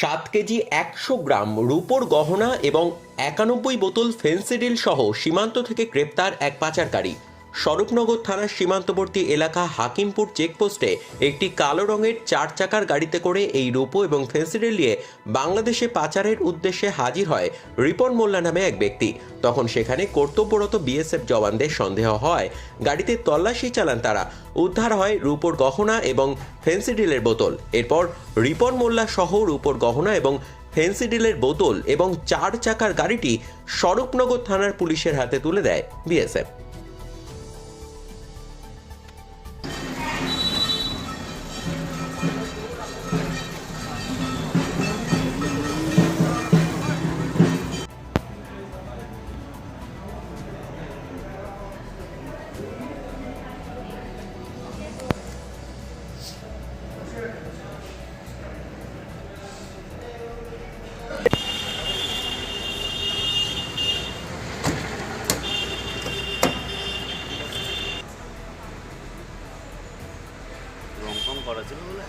সাত কেজি একশো গ্রাম রুপোর গহনা এবং একানব্বই বোতল ফেন্সিডিল সহ সীমান্ত থেকে গ্রেপ্তার এক পাচারকারী। স্বরূপনগর থানার সীমান্তবর্তী এলাকা হাকিমপুর চেকপোস্টে একটি কালো রঙের চার চাকার গাড়িতে করে এই রূপো এবং ফেন্সিডিল নিয়ে বাংলাদেশে পাচারের উদ্দেশ্যে হাজির হয় রিপন মোল্লা নামে এক ব্যক্তি। তখন সেখানে কর্তব্যরত বিএসএফ জওয়ানদের সন্দেহ হয়। গাড়িতে তল্লাশি চালান তারা। উদ্ধার হয় রূপোর গহনা এবং ফেন্সিডিলের বোতল। এরপর রিপন মোল্লা সহ রূপোর গহনা এবং ফেন্সিডিলের বোতল এবং চার চাকার গাড়িটি স্বরূপনগর থানার পুলিশের হাতে তুলে দেয় বিএসএফ। রং ফং করা ছিল বলে।